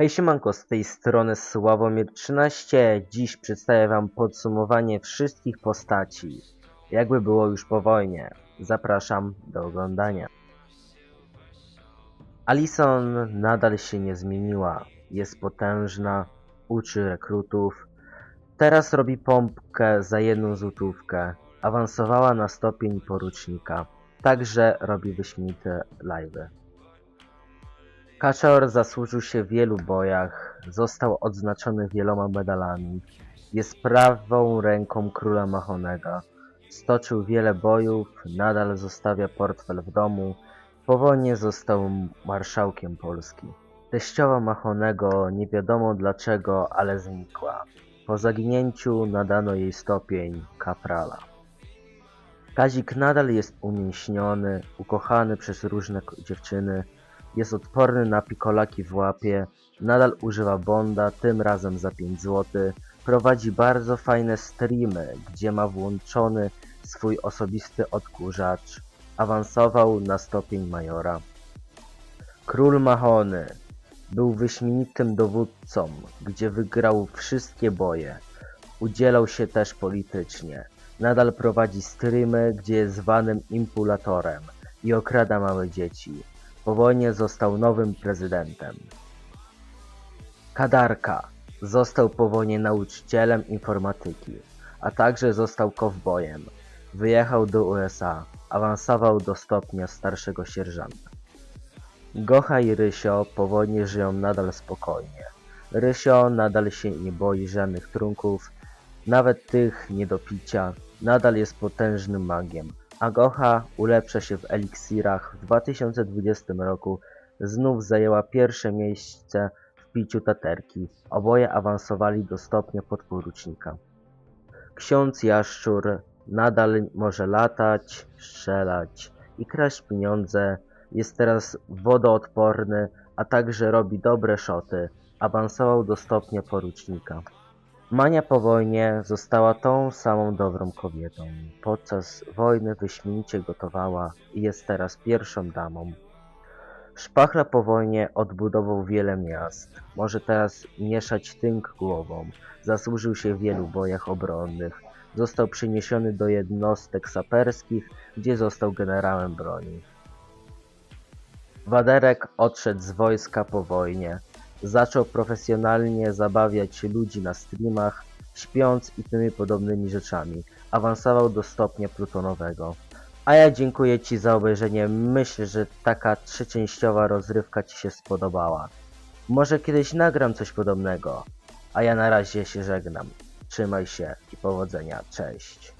Hej siemanko, z tej strony Sławomir13. Dziś przedstawię wam podsumowanie wszystkich postaci. Jakby było już po wojnie. Zapraszam do oglądania. Alison nadal się nie zmieniła. Jest potężna, uczy rekrutów. Teraz robi pompkę za jedną złotówkę. Awansowała na stopień porucznika. Także robi wyśmienite live'y. Kaczor zasłużył się w wielu bojach, został odznaczony wieloma medalami. Jest prawą ręką króla Mahonego. Stoczył wiele bojów, nadal zostawia portfel w domu. Po wojnie został marszałkiem Polski. Teściowa Mahonego nie wiadomo dlaczego, ale znikła. Po zaginięciu nadano jej stopień kaprala. Kazik nadal jest umięśniony, ukochany przez różne dziewczyny, jest odporny na pikolaki w łapie, nadal używa Bonda, tym razem za 5 zł. Prowadzi bardzo fajne streamy, gdzie ma włączony swój osobisty odkurzacz. Awansował na stopień majora. Król Mahony był wyśmienitym dowódcą, gdzie wygrał wszystkie boje. Udzielał się też politycznie. Nadal prowadzi streamy, gdzie jest zwanym impulatorem i okrada małe dzieci. Po wojnie został nowym prezydentem. Kadarka został po wojnie nauczycielem informatyki, a także został kowbojem. Wyjechał do USA, awansował do stopnia starszego sierżanta. Gocha i Rysio po wojnie żyją nadal spokojnie. Rysio nadal się nie boi żadnych trunków, nawet tych nie do picia, nadal jest potężnym magiem, a Gocha ulepsza się w eliksirach. W 2020 roku znów zajęła pierwsze miejsce w piciu taterki. Oboje awansowali do stopnia podporucznika. Ksiądz Jaszczur nadal może latać, strzelać i kraść pieniądze. Jest teraz wodoodporny, a także robi dobre szoty. Awansował do stopnia porucznika. Mania po wojnie została tą samą dobrą kobietą. Podczas wojny wyśmienicie gotowała i jest teraz pierwszą damą. Szpachla po wojnie odbudował wiele miast. Może teraz mieszać tynk głową. Zasłużył się w wielu bojach obronnych. Został przeniesiony do jednostek saperskich, gdzie został generałem broni. Waderek odszedł z wojska po wojnie. Zaczął profesjonalnie zabawiać ludzi na streamach, śpiąc i tymi podobnymi rzeczami. Awansował do stopnia plutonowego. A ja dziękuję Ci za obejrzenie. Myślę, że taka trzyczęściowa rozrywka Ci się spodobała. Może kiedyś nagram coś podobnego. A ja na razie się żegnam. Trzymaj się i powodzenia. Cześć.